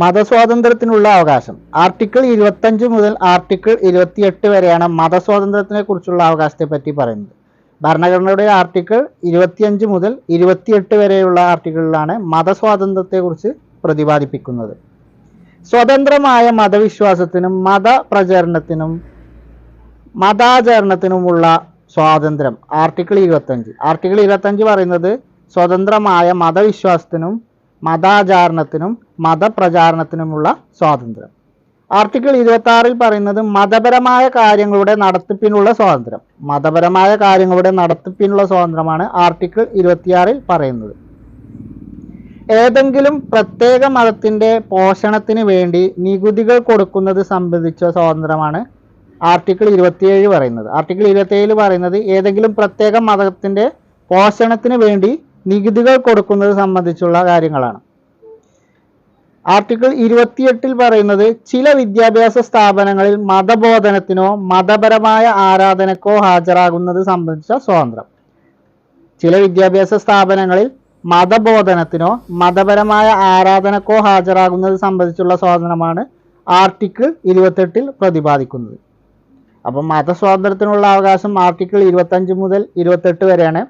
മതസ്വാതന്ത്ര്യത്തിനുള്ള അവകാശം. ആർട്ടിക്കിൾ ഇരുപത്തഞ്ച് മുതൽ ആർട്ടിക്കിൾ ഇരുപത്തിയെട്ട് വരെയാണ് മതസ്വാതന്ത്ര്യത്തിനെ കുറിച്ചുള്ള അവകാശത്തെ പറ്റി പറയുന്നത്. ഭരണഘടനയുടെ ആർട്ടിക്കിൾ ഇരുപത്തിയഞ്ച് മുതൽ ഇരുപത്തിയെട്ട് വരെയുള്ള ആർട്ടിക്കിളിലാണ് മതസ്വാതന്ത്ര്യത്തെക്കുറിച്ച് പ്രതിപാദിപ്പിക്കുന്നത്. സ്വതന്ത്രമായ മതവിശ്വാസത്തിനും മതപ്രചരണത്തിനും മതാചരണത്തിനുമുള്ള സ്വാതന്ത്ര്യം. ആർട്ടിക്കിൾ ഇരുപത്തഞ്ച്. ആർട്ടിക്കിൾ ഇരുപത്തഞ്ച് പറയുന്നത് സ്വതന്ത്രമായ മതവിശ്വാസത്തിനും മതാചാരണത്തിനും മതപ്രചാരണത്തിനുമുള്ള സ്വാതന്ത്ര്യം. ആർട്ടിക്കിൾ ഇരുപത്തി ആറിൽ പറയുന്നത് മതപരമായ കാര്യങ്ങളുടെ നടത്തിപ്പിനുള്ള സ്വാതന്ത്ര്യം. മതപരമായ കാര്യങ്ങളുടെ നടത്തിപ്പിനുള്ള സ്വാതന്ത്ര്യമാണ് ആർട്ടിക്കിൾ ഇരുപത്തിയാറിൽ പറയുന്നത്. ഏതെങ്കിലും പ്രത്യേക മതത്തിന്റെ പോഷണത്തിന് വേണ്ടി നികുതികൾ കൊടുക്കുന്നത് സംബന്ധിച്ച സ്വാതന്ത്ര്യമാണ് ആർട്ടിക്കിൾ ഇരുപത്തിയേഴ് പറയുന്നത്. ആർട്ടിക്കിൾ ഇരുപത്തിയേഴ് പറയുന്നത് ഏതെങ്കിലും പ്രത്യേക മതത്തിന്റെ പോഷണത്തിന് വേണ്ടി നികുതികൾ കൊടുക്കുന്നത് സംബന്ധിച്ചുള്ള കാര്യങ്ങളാണ്. ആർട്ടിക്കിൾ ഇരുപത്തിയെട്ടിൽ പറയുന്നത് ചില വിദ്യാഭ്യാസ സ്ഥാപനങ്ങളിൽ മതബോധനത്തിനോ മതപരമായ ആരാധനക്കോ ഹാജരാകുന്നത് സംബന്ധിച്ച സ്വാതന്ത്ര്യം. ചില വിദ്യാഭ്യാസ സ്ഥാപനങ്ങളിൽ മതബോധനത്തിനോ മതപരമായ ആരാധനക്കോ ഹാജരാകുന്നത് സംബന്ധിച്ചുള്ള സ്വാതന്ത്ര്യമാണ് ആർട്ടിക്കിൾ ഇരുപത്തെട്ടിൽ പ്രതിപാദിക്കുന്നത്. അപ്പം മതസ്വാതന്ത്ര്യത്തിനുള്ള അവകാശം ആർട്ടിക്കിൾ ഇരുപത്തഞ്ച് മുതൽ ഇരുപത്തെട്ട് വരെയാണ്.